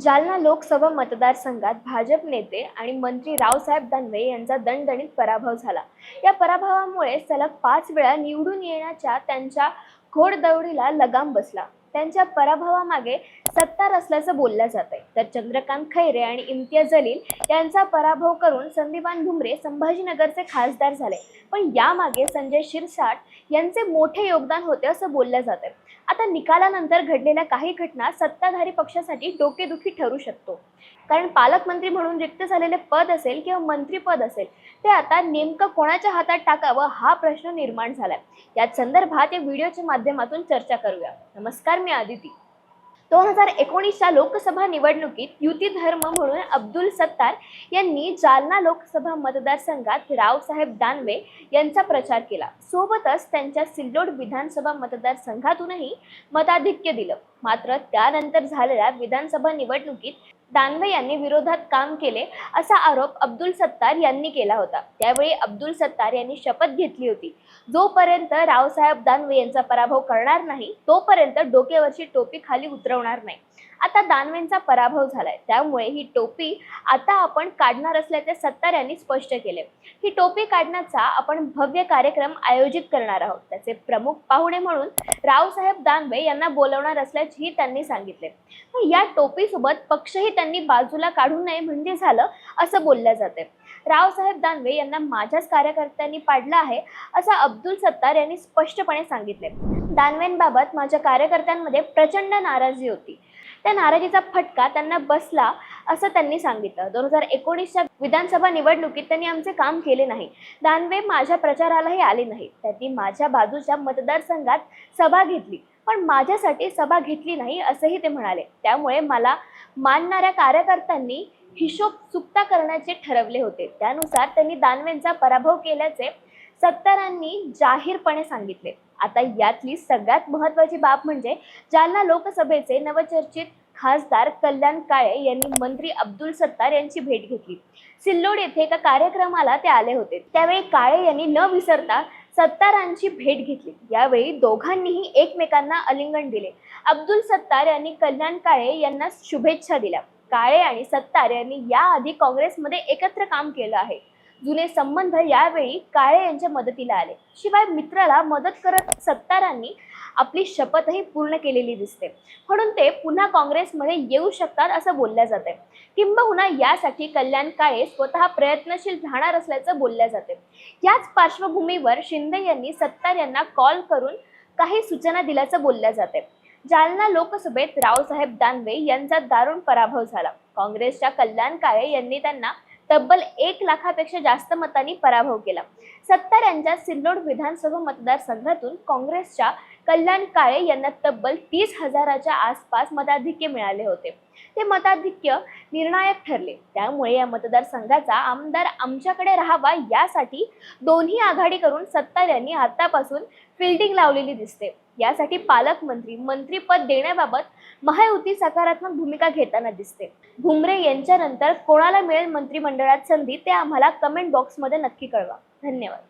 जालना लोकसभा मतदारसंघात भाजप नेते आणि मंत्री रावसाहेब दानवे यांचा दणदणीत पराभव झाला. या पराभवामुळे सलग पाच वेळा निवडून येण्याच्या त्यांच्या घोडदौडीला लगाम बसला. त्यांच्या पराभवामागे सत्तार असल्याचं बोललं जात आहे तर चंद्रकांत खैरे आणि इम्तियाज जलील यांचा पराभव करून संदीपान भुमरे संभाजीनगरचे खासदार झाले. पण यामागे संजय शिरसाट यांचे मोठे योगदान होते असं बोललं जात आहे आता निकालानंतर घडलेल्या काही घटना सत्ताधारी पक्षासाठी डोकेदुखी ठरू शकतो. कारण पालकमंत्री म्हणून रिक्त झालेले पद असेल किंवा मंत्रीपद असेल ते आता नेमकं कोणाच्या हातात टाकावं हा प्रश्न निर्माण झालाय. याच संदर्भात या व्हिडिओच्या माध्यमातून चर्चा करूया. नमस्कार मी आदिती. दोन हजार एकोणीसच्या लोकसभा निवडणुकीत युती धर्म म्हणून अब्दुल सत्तार यांनी जालना लोकसभा मतदारसंघात रावसाहेब दानवे यांचा प्रचार केला. सोबतच त्यांच्या सिल्लोड विधानसभा मतदारसंघातूनही मताधिक्य दिलं. मात्र त्यानंतर झालेल्या विधानसभा निवडणुकीत दानवे यांनी विरोधात काम केले असा आरोप अब्दुल सत्तार यांनी केला होता. त्यावेळी अब्दुल सत्तार यांनी शपथ घेतली होती. जोपर्यंत रावसाहेब दानवे यांचा पराभव करणार नाही तोपर्यंत डोक्यावरची टोपी खाली उतरवणार नाही. आता दानवेंचा पराभव झालाय. त्यामुळे ही टोपी आता आपण काढणार असल्याचे सत्तार यांनी स्पष्ट केले. ही टोपी काढण्याचा आपण भव्य कार्यक्रम आयोजित करणार आहोत. त्याचे प्रमुख पाहुणे म्हणून रावसाहेब दानवे यांना बोलवणार असल्याचेही त्यांनी सांगितले. या टोपीसोबत पक्षही त्यांनी बाजूला काढू नये म्हणजे झालं असं बोललं जाते. रावसाहेब दानवे यांना माझ्याच कार्यकर्त्यांनी पाडलं आहे असं अब्दुल सत्तार यांनी स्पष्टपणे सांगितले. दानवेंबाबत माझ्या कार्यकर्त्यांमध्ये प्रचंड नाराजी होती. त्या नाराजीचा फटका त्यांना बसला असं त्यांनी सांगितलं. दोन हजार एकोणीसच्या विधानसभा निवडणुकीत त्यांनी आमचे काम केले नाही. दानवे माझ्या प्रचारालाही आले नाही त्यांनी माझ्या बाजूच्या मतदारसंघात सभा घेतली. पण माझ्यासाठी सभा घेतली नाही असंही ते म्हणाले. त्यामुळे मला मानणाऱ्या कार्यकर्त्यांनी हिशोब चुकता करण्याचे ठरवले होते. त्यानुसार त्यांनी दानवेंचा पराभव केल्याचे सत्तारांनी जाहीरपणे सांगितले. आता यातली सगळ्यात महत्वाची बाब म्हणजे जालना लोकसभेचे नवचर्चित खासदार कल्याण काळे यांनी मंत्री अब्दुल सत्तार यांची भेट घेतली. सिल्लोड येथे एका कार्यक्रमाला ते आले होते. त्यावेळी काळे यांनी न विसरता सत्तारांची भेट घेतली. यावेळी दोघांनीही एकमेकांना अलिंगन दिले. अब्दुल सत्तार यांनी कल्याण काळे यांना शुभेच्छा दिल्या. काळे आणि सत्तार यांनी याआधी काँग्रेसमध्ये एकत्र काम केलं आहे. जुने संबंध यावेळी काळे यांच्या मदतीला आले. शिवाय मित्राला मदत करत सत्तारांनी आपली शपथही पूर्ण केलेली दिसते. म्हणून ते पुन्हा काँग्रेसमध्ये येऊ शकतात असं बोलल्या जाते. किंबहुना यासाठी कल्याण काळे स्वतः प्रयत्नशील राहणार असल्याचं बोलल्या जाते. याच पार्श्वभूमीवर शिंदे यांनी सत्तार यांना कॉल करून काही सूचना दिल्याचं बोलल्या जाते. जालना लोकसभेत रावसाहेब दानवे यांचा दारुण पराभव झाला. काँग्रेसच्या कल्याण काळे यांनी त्यांना तब्बल एक लाखापेक्षा जास्त मतांनी पराभव केला. सत्तार यांच्या सिल्लोड विधानसभा मतदारसंघातून काँग्रेसच्या कल्याण काळे यांना तब्बल तीस हजाराच्या आसपास मताधिक्य मिळाले होते. ते मताधिक्य निर्णायक ठरले. त्यामुळे या मतदारसंघाचा आमदार आमच्याकडे राहावा यासाठी दोन्ही आघाडी करून सत्तार यांनी आतापासून फिल्डिंग लावलेली दिसते. यासाठी पालकमंत्री मंत्रीपद देण्याबाबत महायुती सकारात्मक भूमिका घेताना दिसते. भुमरे यांच्यानंतर कोणाला मिळेल मंत्रिमंडळात संधी ते आम्हाला कमेंट बॉक्समध्ये नक्की कळवा. धन्यवाद.